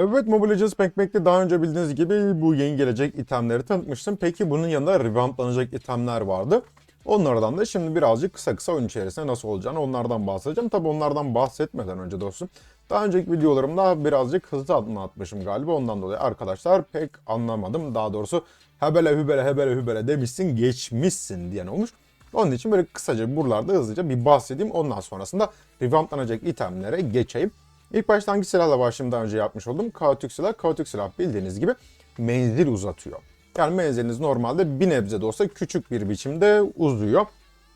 Evet Mobile Legends Packback'te daha önce bildiğiniz gibi bu yeni gelecek itemleri tanıtmıştım. Peki bunun yanında revamplanacak itemler vardı. Onlardan da şimdi birazcık kısa kısa oyun içerisinde nasıl olacağını onlardan bahsedeceğim. Tabi onlardan bahsetmeden önce dostum. Daha önceki videolarımda birazcık hızlı anlatmışım galiba. Ondan dolayı arkadaşlar pek anlamadım. Daha doğrusu hebele hübele hebele hübele demişsin geçmişsin diyen olmuş. Onun için böyle kısaca buralarda hızlıca bir bahsedeyim. Ondan sonrasında revamplanacak itemlere geçeyim. İlk başta hangi silahla başlayayım daha önce yapmış oldum. Kaotik silah. Kaotik silah bildiğiniz gibi menzil uzatıyor. Yani menziliniz normalde bir nebze de olsa küçük bir biçimde uzuyor.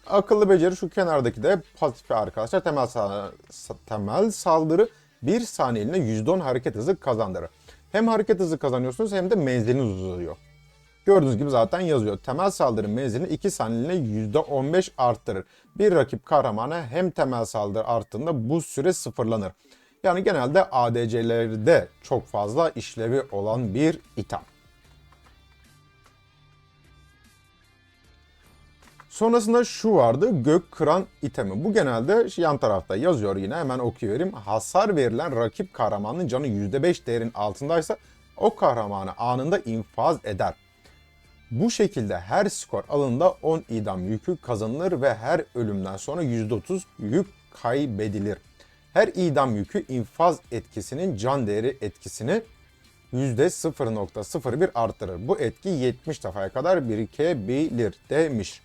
Akıllı beceri şu kenardaki de pasifi arkadaşlar temel, sa- temel saldırı 1 saniyeliğine %10 hareket hızı kazandırır. Hem hareket hızı kazanıyorsunuz hem de menziliniz uzuyor. Gördüğünüz gibi zaten yazıyor. Temel saldırı menzilini 2 saniyeliğine %15 arttırır. Bir rakip kahramana hem temel saldırı arttığında bu süre sıfırlanır. Yani genelde ADC'lerde çok fazla işlevi olan bir item. Sonrasında şu vardı gök kıran itemi. Bu genelde yan tarafta yazıyor yine hemen okuyuvereyim. Hasar verilen rakip kahramanın canı %5 değerin altındaysa o kahramanı anında infaz eder. Bu şekilde her skor alında 10 idam yükü kazanılır ve her ölümden sonra %30 yük kaybedilir. Her idam yükü infaz etkisinin can değeri etkisini %0.01 arttırır. Bu etki 70 defaya kadar birikebilir demiş.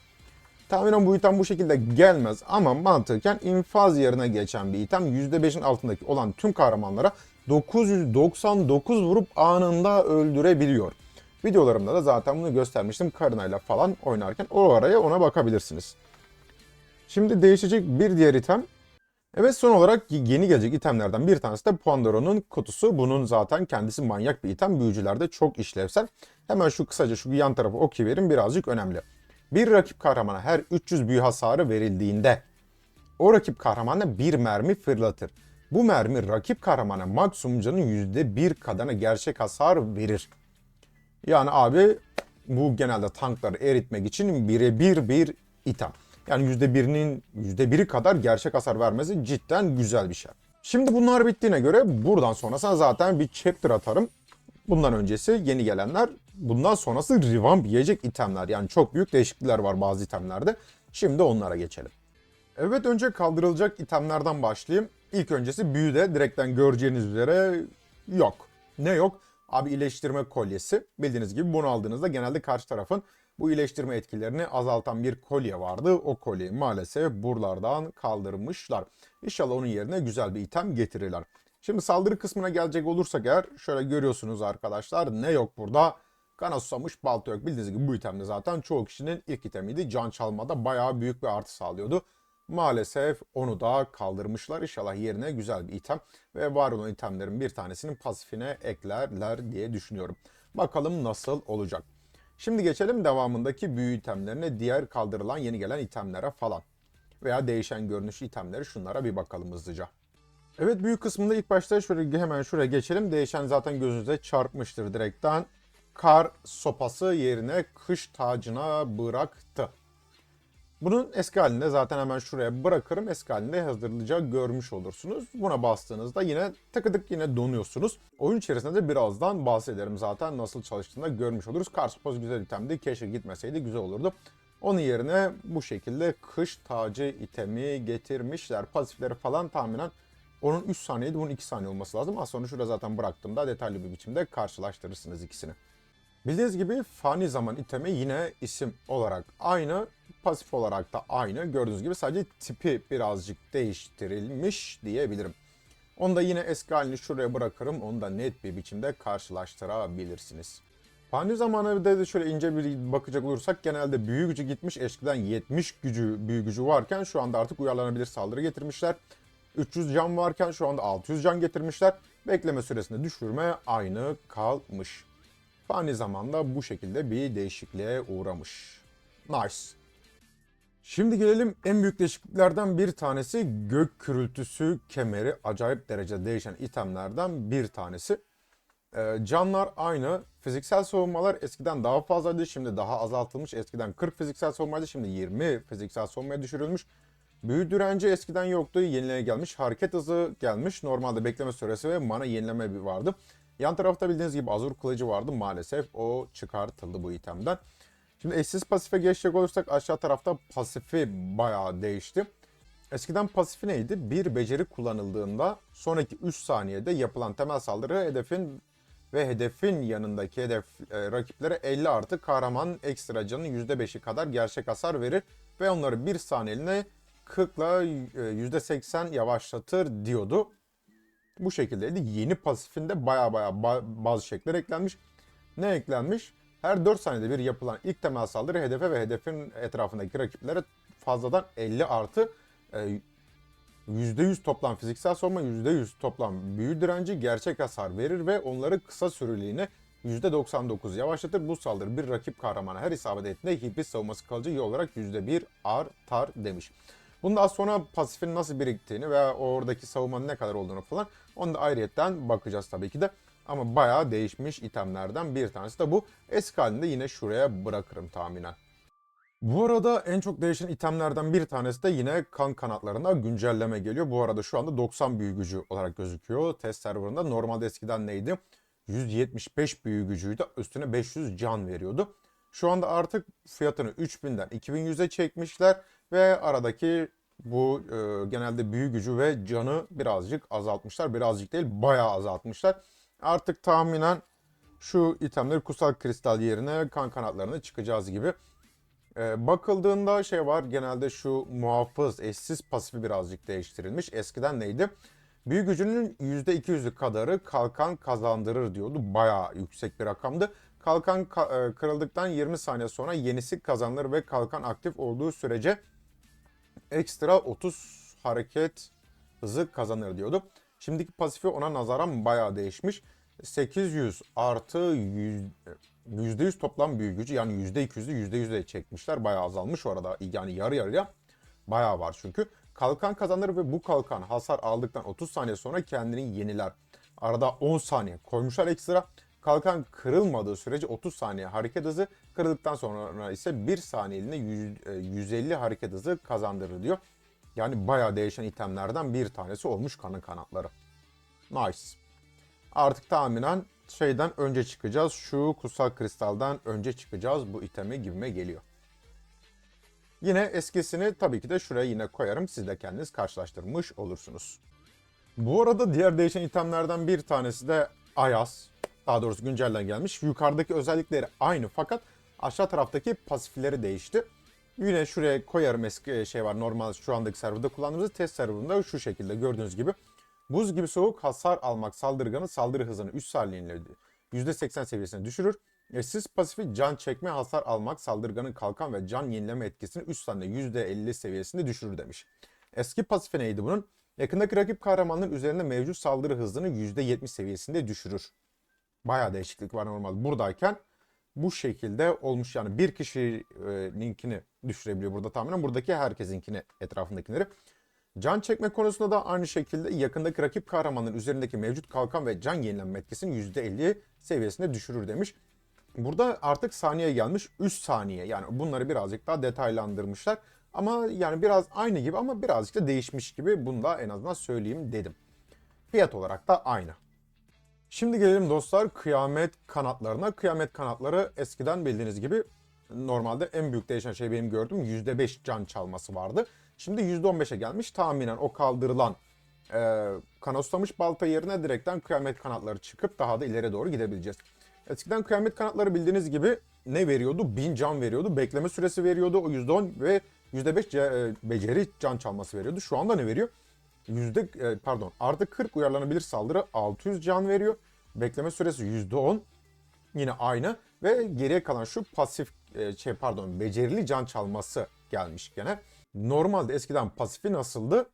Tahminen bu item bu şekilde gelmez ama mantıken infaz yerine geçen bir item %5'in altındaki olan tüm kahramanlara 999 vurup anında öldürebiliyor. Videolarımda da zaten bunu göstermiştim Karina'yla falan oynarken. O araya ona bakabilirsiniz. Şimdi değişecek bir diğer item. Evet son olarak yeni gelecek itemlerden bir tanesi de Pandora'nın kutusu. Bunun zaten kendisi manyak bir item. Büyücülerde çok işlevsel. Hemen şu kısaca şu yan tarafı okuyayım birazcık önemli. Bir rakip kahramana her 300 büyü hasarı verildiğinde o rakip kahramana bir mermi fırlatır. Bu mermi rakip kahramana maksimum canın %1 kadarına gerçek hasar verir. Yani abi bu genelde tankları eritmek için birebir bir item. Yani %1'inin %1'i kadar gerçek hasar vermesi cidden güzel bir şey. Şimdi bunlar bittiğine göre buradan sonrasına zaten bir chapter atarım. Bundan öncesi yeni gelenler, bundan sonrası revamp yiyecek itemler. Yani çok büyük değişiklikler var bazı itemlerde. Şimdi onlara geçelim. Evet önce kaldırılacak itemlerden başlayayım. İlk öncesi büyüde direkten göreceğiniz üzere yok. Ne yok? Abi iyileştirme kolyesi. Bildiğiniz gibi bunu aldığınızda genelde karşı tarafın bu iyileştirme etkilerini azaltan bir kolye vardı. O kolyeyi maalesef buralardan kaldırmışlar. İnşallah onun yerine güzel bir item getirirler. Şimdi saldırı kısmına gelecek olursak eğer şöyle görüyorsunuz arkadaşlar ne yok burada? Kana susamış balta yok. Bildiğiniz gibi bu item de zaten çoğu kişinin ilk itemiydi. Can çalmada bayağı büyük bir artı sağlıyordu. Maalesef onu da kaldırmışlar. İnşallah yerine güzel bir item ve var olan itemlerin bir tanesinin pasifine eklerler diye düşünüyorum. Bakalım nasıl olacak. Şimdi geçelim devamındaki büyü itemlerine, diğer kaldırılan yeni gelen itemlere falan. Veya değişen görünüş itemleri şunlara bir bakalım hızlıca. Evet büyük kısmında ilk başta şöyle hemen şuraya geçelim. Değişen zaten gözünüze çarpmıştır direkten. Kar sopası yerine kış tacına bıraktı. Bunun eski halinde zaten hemen şuraya bırakırım. Eski halinde hazırlıca görmüş olursunuz. Buna bastığınızda yine tıkıdık yine donuyorsunuz. Oyun içerisinde de birazdan bahsederim zaten nasıl çalıştığında görmüş oluruz. Kar sopası güzel itemdi. Keşke gitmeseydi güzel olurdu. Onun yerine bu şekilde kış tacı itemi getirmişler. Pasifleri falan tahminen onun 3 saniyeydi bunun 2 saniye olması lazım. Az sonra şurada zaten bıraktığımda detaylı bir biçimde karşılaştırırsınız ikisini. Bildiğiniz gibi fani zaman itemi yine isim olarak aynı, pasif olarak da aynı. Gördüğünüz gibi sadece tipi birazcık değiştirilmiş diyebilirim. Onu da yine eski halini şuraya bırakırım. Onu da net bir biçimde karşılaştırabilirsiniz. Fani zamanı da şöyle ince bir bakacak olursak genelde büyü gücü gitmiş. Eskiden 70 gücü büyü gücü varken şu anda artık uyarlanabilir saldırı getirmişler. 300 can varken şu anda 600 can getirmişler. Bekleme süresinde düşürme aynı kalmış. Fani zamanda bu şekilde bir değişikliğe uğramış. Nice. Şimdi gelelim en büyük değişikliklerden bir tanesi gök gürültüsü kemeri acayip derecede değişen itemlerden bir tanesi. Ee, canlar aynı. Fiziksel savunmalar eskiden daha fazlaydı. Şimdi daha azaltılmış. Eskiden 40 fiziksel savunmaydı. Şimdi 20 fiziksel savunmaya düşürülmüş. Büyü direnci eskiden yoktu. Yenileye gelmiş. Hareket hızı gelmiş. Normalde bekleme süresi ve mana yenileme vardı. Yan tarafta bildiğiniz gibi Azur kılıcı vardı. Maalesef o çıkartıldı bu itemden. Şimdi eşsiz pasife geçecek olursak aşağı tarafta pasifi bayağı değişti. Eskiden pasifi neydi? Bir beceri kullanıldığında sonraki 3 saniyede yapılan temel saldırı hedefin ve hedefin yanındaki hedef e, rakiplere 50 artı kahramanın ekstra canının %5'i kadar gerçek hasar verir ve onları 1 saniyeliğine 40 ile %80 yavaşlatır diyordu. Bu şekildeydi. Yeni pasifinde baya baya ba- bazı şekiller eklenmiş. Ne eklenmiş? Her 4 saniyede bir yapılan ilk temel saldırı hedefe ve hedefin etrafındaki rakiplere fazladan 50 artı e, %100 toplam fiziksel savunma, %100 toplam büyü direnci, gerçek hasar verir ve onları kısa süreliğine %99 yavaşlatır. Bu saldırı bir rakip kahramana her isabet ettiğinde hibrit savunması kalıcı olarak %1 artar demiş. Bunu daha sonra pasifin nasıl biriktiğini veya oradaki savunmanın ne kadar olduğunu falan onu da ayrıyetten bakacağız tabii ki de. Ama bayağı değişmiş itemlerden bir tanesi de bu. Eski halinde yine şuraya bırakırım tahminen. Bu arada en çok değişen itemlerden bir tanesi de yine kan kanatlarına güncelleme geliyor. Bu arada şu anda 90 büyü gücü olarak gözüküyor test serverında. Normalde eskiden neydi? 175 büyü gücüydü. Üstüne 500 can veriyordu. Şu anda artık fiyatını 3000'den 2100'e çekmişler ve aradaki bu e, genelde büyü gücü ve canı birazcık azaltmışlar. Birazcık değil bayağı azaltmışlar. Artık tahminen şu itemleri kutsal kristal yerine kan kanatlarına çıkacağız gibi. Ee, bakıldığında şey var genelde şu muhafız eşsiz pasifi birazcık değiştirilmiş. Eskiden neydi? Büyü gücünün %200'ü kadarı kalkan kazandırır diyordu. Bayağı yüksek bir rakamdı. Kalkan ka- e, kırıldıktan 20 saniye sonra yenisi kazanılır ve kalkan aktif olduğu sürece ekstra 30 hareket hızı kazanır diyordu. Şimdiki pasifi ona nazaran bayağı değişmiş. 800 artı 100, %100 toplam büyü gücü yani %200'ü %100'e çekmişler. Bayağı azalmış orada yani yarı yarıya bayağı var çünkü. Kalkan kazanır ve bu kalkan hasar aldıktan 30 saniye sonra kendini yeniler. Arada 10 saniye koymuşlar ekstra. Kalkan kırılmadığı sürece 30 saniye hareket hızı, kırıldıktan sonra ise 1 saniyeliğine 100, e, 150 hareket hızı kazandırır diyor. Yani bayağı değişen itemlerden bir tanesi olmuş kanın kanatları. Nice. Artık tahminen şeyden önce çıkacağız. Şu kutsal kristaldan önce çıkacağız. Bu itemi gibime geliyor. Yine eskisini tabii ki de şuraya yine koyarım. Siz de kendiniz karşılaştırmış olursunuz. Bu arada diğer değişen itemlerden bir tanesi de Ayaz. Daha doğrusu güncellen gelmiş. Yukarıdaki özellikleri aynı fakat aşağı taraftaki pasifleri değişti. Yine şuraya koyarım eski şey var. Normal şu andaki serverda kullandığımız test serverında şu şekilde gördüğünüz gibi. Buz gibi soğuk hasar almak saldırganın saldırı hızını 3 saniyeliğine %80 seviyesine düşürür. Eşsiz pasifi can çekme hasar almak saldırganın kalkan ve can yenileme etkisini 3 saniye %50 seviyesinde düşürür demiş. Eski pasifi neydi bunun? Yakındaki rakip kahramanın üzerinde mevcut saldırı hızını %70 seviyesinde düşürür. Bayağı değişiklik var normal. Buradayken bu şekilde olmuş yani bir kişininkini düşürebiliyor burada tahminen. Buradaki herkesinkini etrafındakileri. Can çekme konusunda da aynı şekilde yakındaki rakip kahramanın üzerindeki mevcut kalkan ve can yenilenme etkisini %50 seviyesinde düşürür demiş. Burada artık saniye gelmiş 3 saniye yani bunları birazcık daha detaylandırmışlar. Ama yani biraz aynı gibi ama birazcık da değişmiş gibi bunu da en azından söyleyeyim dedim. Fiyat olarak da aynı. Şimdi gelelim dostlar kıyamet kanatlarına. Kıyamet kanatları eskiden bildiğiniz gibi normalde en büyük değişen şey benim gördüğüm %5 can çalması vardı. Şimdi %15'e gelmiş. Tahminen o kaldırılan e, kanoslamış balta yerine direkten kıyamet kanatları çıkıp daha da ileri doğru gidebileceğiz. Eskiden kıyamet kanatları bildiğiniz gibi ne veriyordu? 1000 can veriyordu. Bekleme süresi veriyordu. O %10 ve %5 ce- e, beceri can çalması veriyordu. Şu anda ne veriyor? Yüzde e, pardon artı 40 uyarlanabilir saldırı 600 can veriyor. Bekleme süresi %10 yine aynı ve geriye kalan şu pasif e, şey pardon becerili can çalması gelmiş gene. Normalde eskiden pasifi nasıldı?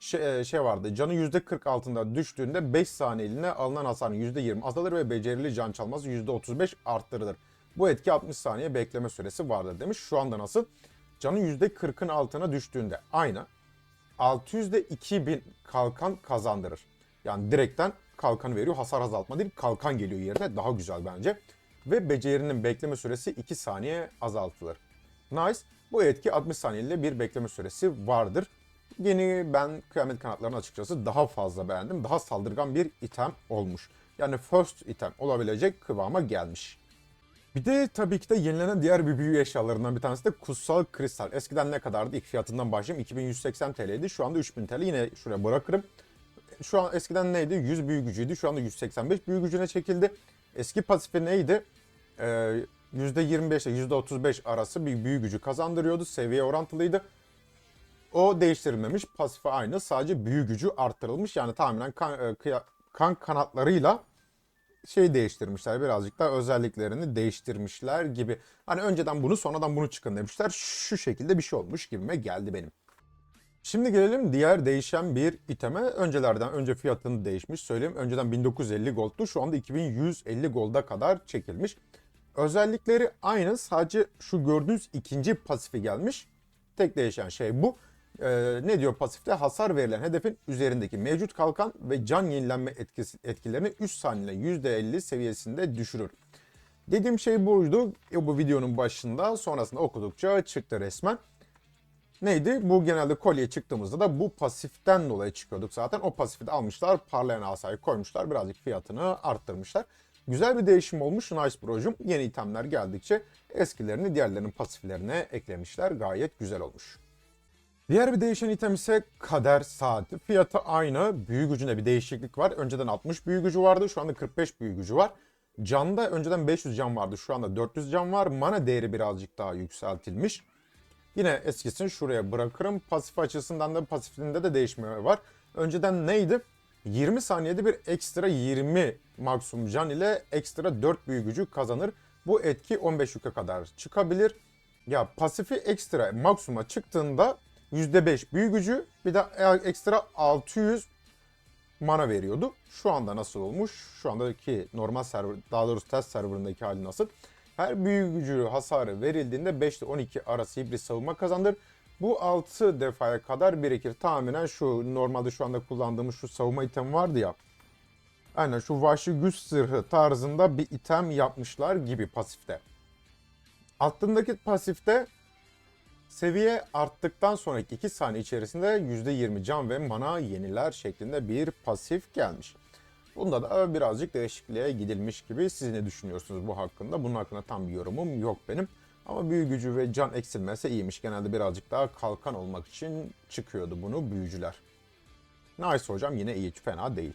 Şey, e, şey vardı canı %40 altında düştüğünde 5 saniyeliğine alınan hasarın %20 azalır ve becerili can çalması %35 arttırılır. Bu etki 60 saniye bekleme süresi vardır demiş. Şu anda nasıl? Canı %40'ın altına düştüğünde aynı. 600'de 2000 kalkan kazandırır. Yani direkten kalkan veriyor. Hasar azaltma değil kalkan geliyor yerine. Daha güzel bence. Ve becerinin bekleme süresi 2 saniye azaltılır. Nice. Bu etki 60 saniyeli bir bekleme süresi vardır. Yeni ben kıyamet kanatlarını açıkçası daha fazla beğendim. Daha saldırgan bir item olmuş. Yani first item olabilecek kıvama gelmiş. Bir de tabii ki de yenilenen diğer bir büyü eşyalarından bir tanesi de kutsal kristal. Eskiden ne kadardı? İlk fiyatından başlayayım. 2180 TL'ydi. Şu anda 3000 TL. Yine şuraya bırakırım. Şu an eskiden neydi? 100 büyü gücüydü. Şu anda 185 büyü gücüne çekildi. Eski pasifi neydi? Ee, %25 ile %35 arası bir büyü gücü kazandırıyordu. Seviye orantılıydı. O değiştirilmemiş. Pasifi aynı. Sadece büyü gücü arttırılmış. Yani tamamen kan, e, kan kanatlarıyla şey değiştirmişler. Birazcık daha özelliklerini değiştirmişler gibi. Hani önceden bunu sonradan bunu çıkın demişler. Şu şekilde bir şey olmuş gibime geldi benim. Şimdi gelelim diğer değişen bir iteme. Öncelerden önce fiyatını değişmiş söyleyeyim. Önceden 1950 gold'tu. Şu anda 2150 gold'a kadar çekilmiş. Özellikleri aynı. Sadece şu gördüğünüz ikinci pasifi gelmiş. Tek değişen şey bu. Ee, ne diyor pasifte? Hasar verilen hedefin üzerindeki mevcut kalkan ve can yenilenme etkisi, etkilerini 3 saniye %50 seviyesinde düşürür. Dediğim şey buydu. E, bu videonun başında sonrasında okudukça çıktı resmen. Neydi? Bu genelde kolye çıktığımızda da bu pasiften dolayı çıkıyorduk zaten. O pasifi de almışlar, parlayan asayı koymuşlar, birazcık fiyatını arttırmışlar. Güzel bir değişim olmuş Nice Bro'cum. Yeni itemler geldikçe eskilerini diğerlerinin pasiflerine eklemişler. Gayet güzel olmuş. Diğer bir değişen item ise kader saati. Fiyatı aynı. Büyü gücünde bir değişiklik var. Önceden 60 büyü gücü vardı. Şu anda 45 büyü gücü var. Canda önceden 500 can vardı. Şu anda 400 can var. Mana değeri birazcık daha yükseltilmiş. Yine eskisini şuraya bırakırım. Pasif açısından da pasifinde de değişme var. Önceden neydi? 20 saniyede bir ekstra 20 maksimum can ile ekstra 4 büyü gücü kazanır. Bu etki 15 yüke kadar çıkabilir. Ya pasifi ekstra maksimuma çıktığında %5 büyü gücü bir de ekstra 600 mana veriyordu. Şu anda nasıl olmuş? Şu andaki normal server, daha doğrusu test serverındaki hali nasıl? Her büyü gücü hasarı verildiğinde 5 ile 12 arası hibrit savunma kazandır. Bu 6 defaya kadar birikir. Tahminen şu normalde şu anda kullandığımız şu savunma item vardı ya. Aynen şu vahşi güç zırhı tarzında bir item yapmışlar gibi pasifte. Altındaki pasifte seviye arttıktan sonraki 2 saniye içerisinde %20 can ve mana yeniler şeklinde bir pasif gelmiş. Bunda da birazcık değişikliğe gidilmiş gibi. Siz ne düşünüyorsunuz bu hakkında? Bunun hakkında tam bir yorumum yok benim. Ama büyü gücü ve can eksilmesi iyiymiş. Genelde birazcık daha kalkan olmak için çıkıyordu bunu büyücüler. Nice hocam yine iyi, fena değil.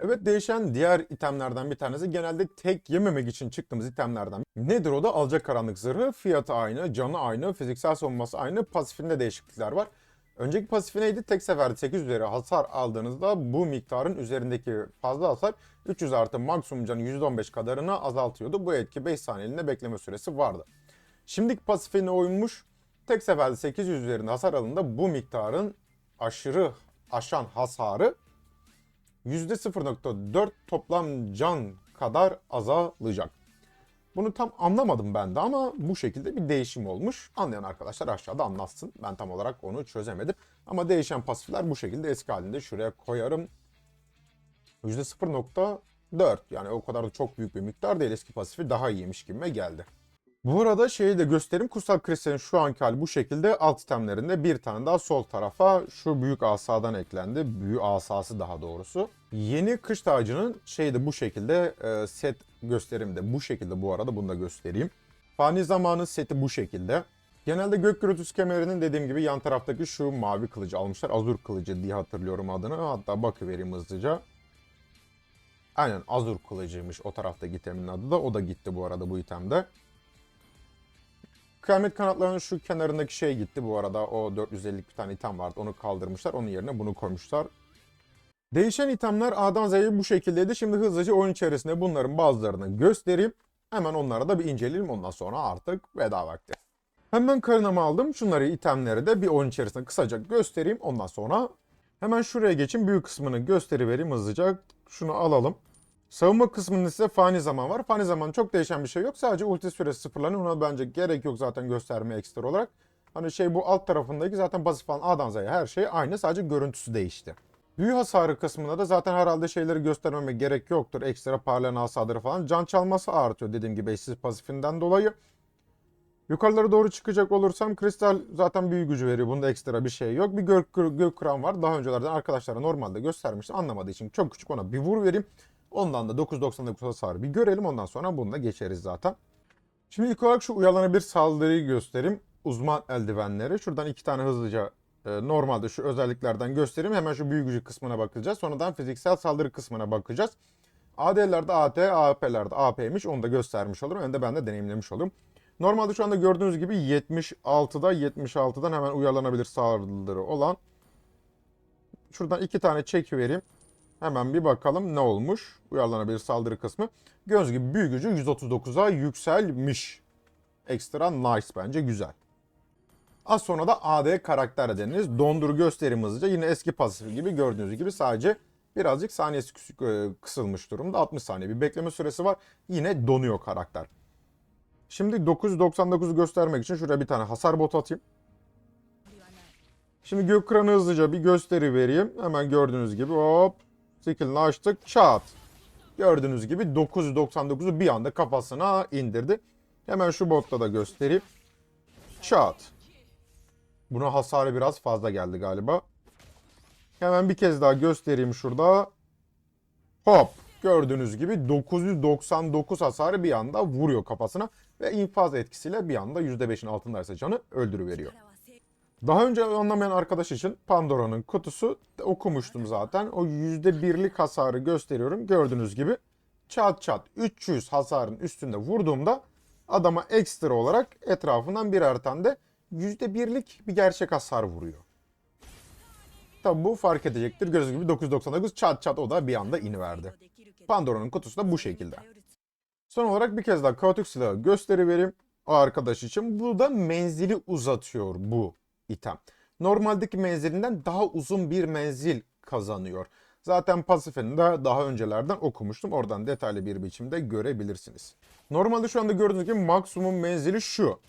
Evet değişen diğer itemlerden bir tanesi genelde tek yememek için çıktığımız itemlerden. Nedir o da alacakaranlık zırhı. Fiyatı aynı, canı aynı, fiziksel savunması aynı, pasifinde değişiklikler var. Önceki pasifi neydi? Tek seferde 8 üzeri hasar aldığınızda bu miktarın üzerindeki fazla hasar 300 artı maksimum canı %15 kadarını azaltıyordu. Bu etki 5 saniyeliğine bekleme süresi vardı. Şimdiki pasifine uymuş. Tek seferde 800 üzerinde hasar alındığında bu miktarın aşırı aşan hasarı %0.4 toplam can kadar azalacak. Bunu tam anlamadım ben de ama bu şekilde bir değişim olmuş. Anlayan arkadaşlar aşağıda anlatsın. Ben tam olarak onu çözemedim. Ama değişen pasifler bu şekilde eski halinde şuraya koyarım. %0.4 yani o kadar da çok büyük bir miktar değil. Eski pasifi daha iyiymiş gibime geldi. Bu arada şeyi de göstereyim. Kutsal Kristal'in şu anki hali bu şekilde. Alt itemlerinde bir tane daha sol tarafa şu büyük asadan eklendi. Büyü asası daha doğrusu. Yeni kış tacının şeyi de bu şekilde e, set gösterimde bu şekilde bu arada bunu da göstereyim. Fani zamanı seti bu şekilde. Genelde gök gürültüsü kemerinin dediğim gibi yan taraftaki şu mavi kılıcı almışlar. Azur kılıcı diye hatırlıyorum adını. Hatta bakıvereyim hızlıca. Aynen Azur kılıcıymış o taraftaki itemin adı da. O da gitti bu arada bu itemde. Kıyamet kanatlarının şu kenarındaki şey gitti bu arada. O 450 bir tane item vardı. Onu kaldırmışlar. Onun yerine bunu koymuşlar. Değişen itemler A'dan Z'ye bu şekildeydi. Şimdi hızlıca oyun içerisinde bunların bazılarını göstereyim. Hemen onlara da bir inceleyelim. Ondan sonra artık veda vakti. Hemen karınamı aldım. Şunları itemleri de bir oyun içerisinde kısaca göstereyim. Ondan sonra hemen şuraya geçin. Büyük kısmını gösterivereyim hızlıca. Şunu alalım. Savunma kısmında ise fani zaman var. Fani zaman çok değişen bir şey yok. Sadece ulti süresi sıfırlanıyor. Ona bence gerek yok zaten gösterme ekstra olarak. Hani şey bu alt tarafındaki zaten pasif falan A'dan Z'ye her şey aynı. Sadece görüntüsü değişti. Büyü hasarı kısmında da zaten herhalde şeyleri göstermeme gerek yoktur. Ekstra parlayan hasaları falan. Can çalması artıyor dediğim gibi eşsiz pasifinden dolayı. Yukarılara doğru çıkacak olursam kristal zaten büyü gücü veriyor. Bunda ekstra bir şey yok. Bir gök, gök kıran var. Daha öncelerden arkadaşlara normalde göstermiştim. Anlamadığı için çok küçük ona bir vur vereyim. Ondan da 9.99 hasarı bir görelim. Ondan sonra bunu geçeriz zaten. Şimdi ilk olarak şu uyalanabilir saldırıyı göstereyim. Uzman eldivenleri. Şuradan iki tane hızlıca e, normalde şu özelliklerden göstereyim. Hemen şu büyücü kısmına bakacağız. Sonradan fiziksel saldırı kısmına bakacağız. AD'lerde AT, AP'lerde AP'ymiş. Onu da göstermiş olurum. Hem de ben de deneyimlemiş olurum. Normalde şu anda gördüğünüz gibi 76'da 76'dan hemen uyarlanabilir saldırı olan. Şuradan iki tane çeki vereyim. Hemen bir bakalım ne olmuş. Uyarlanabilir saldırı kısmı. Gördüğünüz gibi büyü gücü 139'a yükselmiş. Ekstra nice bence güzel. Az sonra da AD karakter deniriz. Dondur gösterim hızlıca. Yine eski pasif gibi gördüğünüz gibi sadece birazcık saniyesi e, kısılmış durumda. 60 saniye bir bekleme süresi var. Yine donuyor karakter. Şimdi 999'u göstermek için şuraya bir tane hasar botu atayım. Şimdi gök kıranı hızlıca bir gösteri vereyim. Hemen gördüğünüz gibi hop. Skill'ini açtık. Çat. Gördüğünüz gibi 999'u bir anda kafasına indirdi. Hemen şu botta da göstereyim. Çat. Buna hasarı biraz fazla geldi galiba. Hemen bir kez daha göstereyim şurada. Hop. Gördüğünüz gibi 999 hasarı bir anda vuruyor kafasına. Ve infaz etkisiyle bir anda %5'in altındaysa canı öldürüveriyor. Daha önce anlamayan arkadaş için Pandora'nın kutusu okumuştum zaten. O %1'lik hasarı gösteriyorum. Gördüğünüz gibi çat çat 300 hasarın üstünde vurduğumda adama ekstra olarak etrafından birer tane de %1'lik bir gerçek hasar vuruyor. Tabi bu fark edecektir. Gördüğünüz gibi 999 çat çat o da bir anda iniverdi. Pandora'nın kutusu da bu şekilde. Son olarak bir kez daha kaotik silahı gösteri vereyim o arkadaş için. Bu da menzili uzatıyor bu item. Normaldeki menzilinden daha uzun bir menzil kazanıyor. Zaten pasifini de daha öncelerden okumuştum. Oradan detaylı bir biçimde görebilirsiniz. Normalde şu anda gördüğünüz gibi maksimum menzili şu.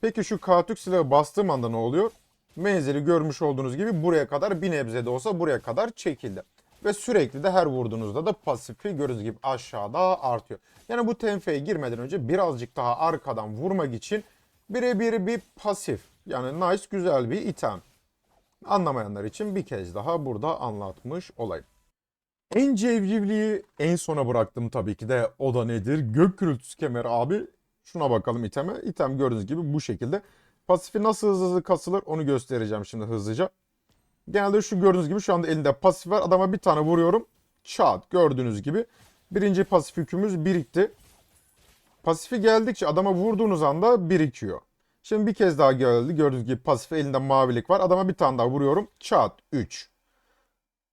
Peki şu kaotik silahı bastığım anda ne oluyor? Menzili görmüş olduğunuz gibi buraya kadar bir nebze de olsa buraya kadar çekildi. Ve sürekli de her vurduğunuzda da pasifi gördüğünüz gibi aşağıda artıyor. Yani bu tenfeye girmeden önce birazcık daha arkadan vurmak için birebir bir pasif. Yani nice güzel bir item. Anlamayanlar için bir kez daha burada anlatmış olayım. En cevcivliği en sona bıraktım tabii ki de o da nedir? Gök gürültüsü kemeri abi. Şuna bakalım iteme. İtem gördüğünüz gibi bu şekilde. Pasifi nasıl hızlı hızlı kasılır onu göstereceğim şimdi hızlıca. Genelde şu gördüğünüz gibi şu anda elinde pasif var. Adama bir tane vuruyorum. Çat gördüğünüz gibi. Birinci pasif yükümüz birikti. Pasifi geldikçe adama vurduğunuz anda birikiyor. Şimdi bir kez daha geldi. Gördüğünüz gibi pasif elinde mavilik var. Adama bir tane daha vuruyorum. Çat 3.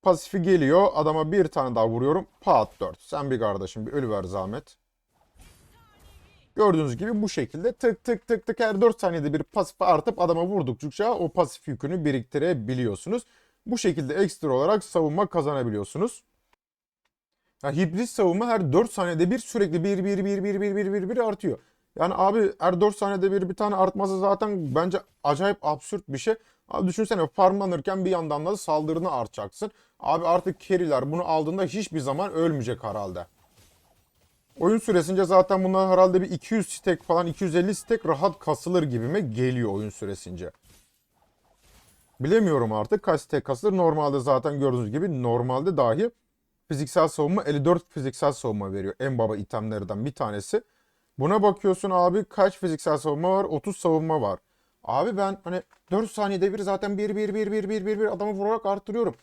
Pasifi geliyor. Adama bir tane daha vuruyorum. Pat 4. Sen bir kardeşim bir ölüver zahmet. Gördüğünüz gibi bu şekilde tık tık tık tık her 4 saniyede bir pasif artıp adama vurdukça o pasif yükünü biriktirebiliyorsunuz. Bu şekilde ekstra olarak savunma kazanabiliyorsunuz. Yani hibrit savunma her 4 saniyede bir sürekli 1 1 1 1 1 1 1 1 artıyor. Yani abi her 4 saniyede bir bir tane artması zaten bence acayip absürt bir şey. Abi düşünsene farmlanırken bir yandan da saldırını artacaksın. Abi artık carry'ler bunu aldığında hiçbir zaman ölmeyecek herhalde. Oyun süresince zaten bunlar herhalde bir 200 stack falan 250 stack rahat kasılır gibime geliyor oyun süresince. Bilemiyorum artık kaç stack kasılır. Normalde zaten gördüğünüz gibi normalde dahi fiziksel savunma 54 fiziksel savunma veriyor. En baba itemlerden bir tanesi. Buna bakıyorsun abi kaç fiziksel savunma var? 30 savunma var. Abi ben hani 4 saniyede bir zaten 1 1 1 1 1 1 1 adamı vurarak arttırıyorum.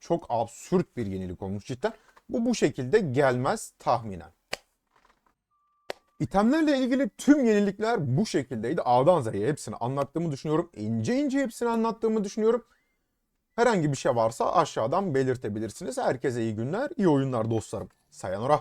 Çok absürt bir yenilik olmuş cidden. Bu bu şekilde gelmez tahminen. İtemlerle ilgili tüm yenilikler bu şekildeydi. A'dan Z'ye hepsini anlattığımı düşünüyorum. İnce ince hepsini anlattığımı düşünüyorum. Herhangi bir şey varsa aşağıdan belirtebilirsiniz. Herkese iyi günler, iyi oyunlar dostlarım. Sayonara.